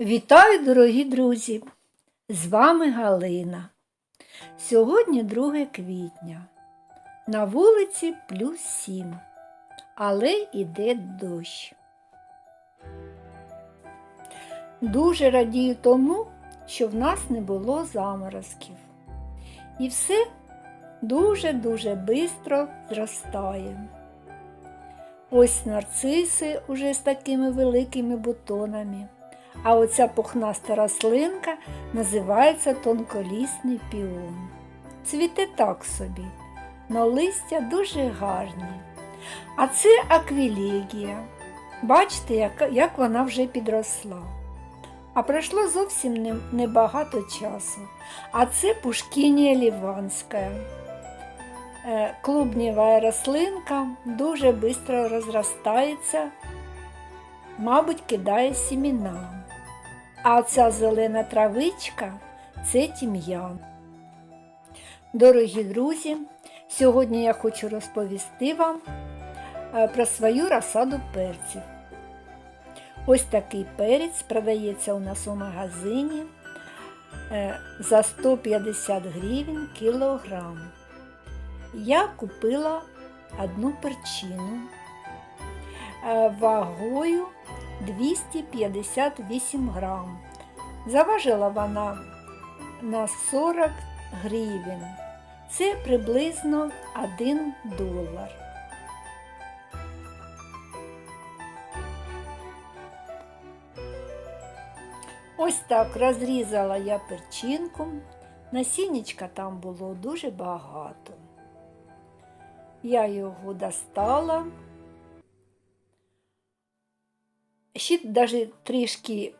Вітаю, дорогі друзі! З вами Галина. Сьогодні 2 квітня. На вулиці плюс 7, але іде дощ. Дуже радію тому, що в нас не було заморозків. І все дуже-дуже бистро зростає. Ось нарциси уже з такими великими бутонами. А оця пухнаста рослинка називається тонколісний піон. Цвіте так собі, но листя дуже гарні. А це аквілегія. Бачите, як, як вона вже підросла. А пройшло зовсім не- небагато часу. А це пушкінія ліванська. Е, Клубнєва рослинка дуже швидко розростається, мабуть, кидає сіміна. А ця зелена травичка це тім'ян. Дорогі друзі, сьогодні я хочу розповісти вам е, про свою розсаду перців. Ось такий перець продається у нас у магазині е, за 150 гривень кілограм. Я купила одну перчину е, вагою 258 грам. Заважила вона на 40 гривень. Це приблизно 1 долар. Ось так розрізала я перчинку. Насіннячка там було дуже багато. Я його достала. Ще навіть трішки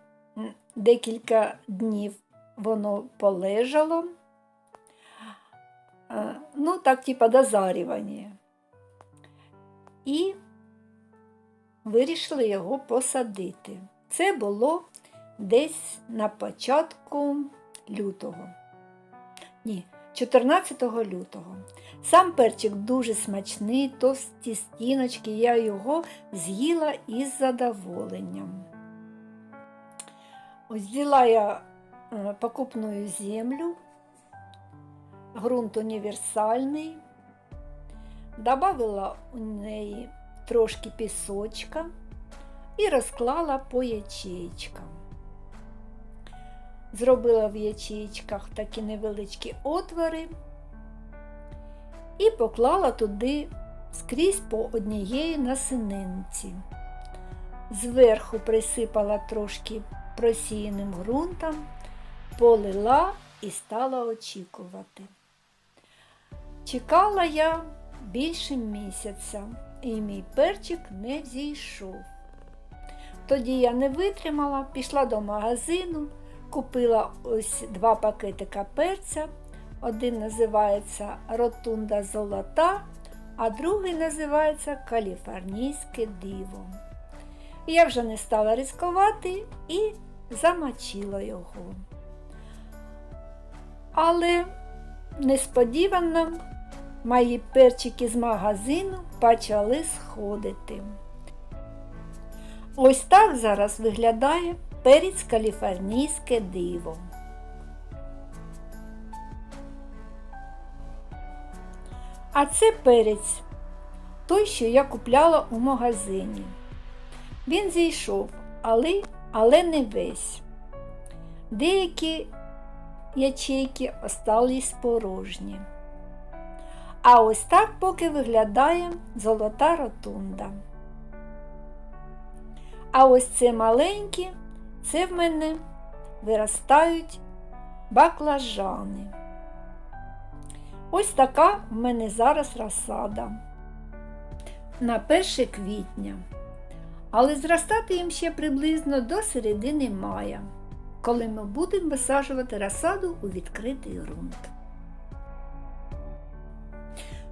декілька днів воно полежало. Е, Ну, так, типа дозарювання. І вирішили його посадити. Це було десь на початку лютого. Ні, 14 лютого. Сам перчик дуже смачний, товсті стіночки, я його з'їла із задоволенням. Ось взяла я е, покупну землю, ґрунт універсальний, добавила у неї трошки пісочка і розклала по ячеїчкам. Зробила в ячеїчках такі невеличкі отвори і поклала туди скрізь по однієї насининці. Зверху присипала трошки просіяним ґрунтом, полила і стала очікувати. Чекала я більше місяця, і мій перчик не взійшов. Тоді я не витримала, пішла до магазину, купила ось два пакетика перця. Один називається Ротунда Золота, а другий називається Каліфорнійське диво. Я вже не стала ризикувати і замочила його. Але несподівано мої перчики з магазину почали сходити. Ось так зараз виглядає перець каліфорнійське диво. А це перець, той, що я купляла у магазині. Він зійшов, але, але не весь. Деякі ячейки остались порожні. А ось так поки виглядає золота ротунда. А ось це маленькі, це в мене виростають баклажани. Ось така в мене зараз розсада на 1 квітня. Але зростати їм ще приблизно до середини мая, коли ми будемо висаджувати розсаду у відкритий ґрунт.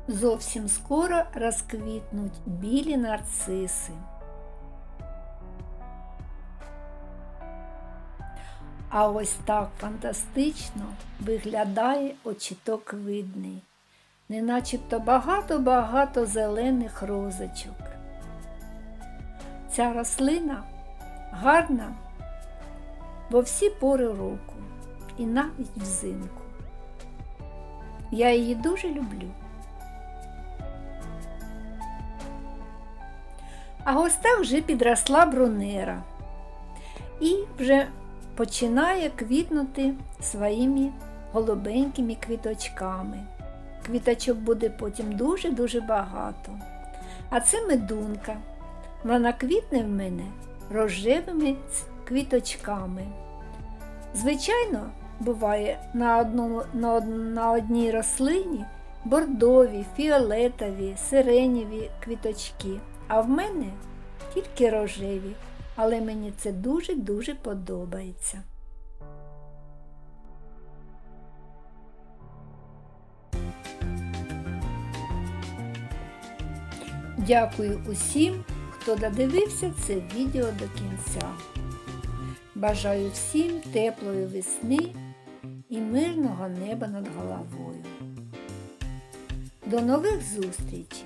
Зовсім скоро розквітнуть білі нарциси. А ось так фантастично виглядає очіток видний, не начебто багато-багато зелених розочок. Ця рослина гарна во всі пори року і навіть взимку. Я її дуже люблю. А госта вже підросла брунера і вже починає квітнути своїми голубенькими квіточками. Квіточок буде потім дуже-дуже багато. А це медунка. Вона квітне в мене рожевими квіточками. Звичайно, буває на, одному, на, на одній рослині бордові, фіолетові, сиренєві квіточки, а в мене тільки рожеві, але мені це дуже-дуже подобається. Дякую усім, хто додивився це відео до кінця. Бажаю всім теплої весни і мирного неба над головою. До нових зустрічей!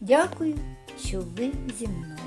Дякую, що ви зі мною.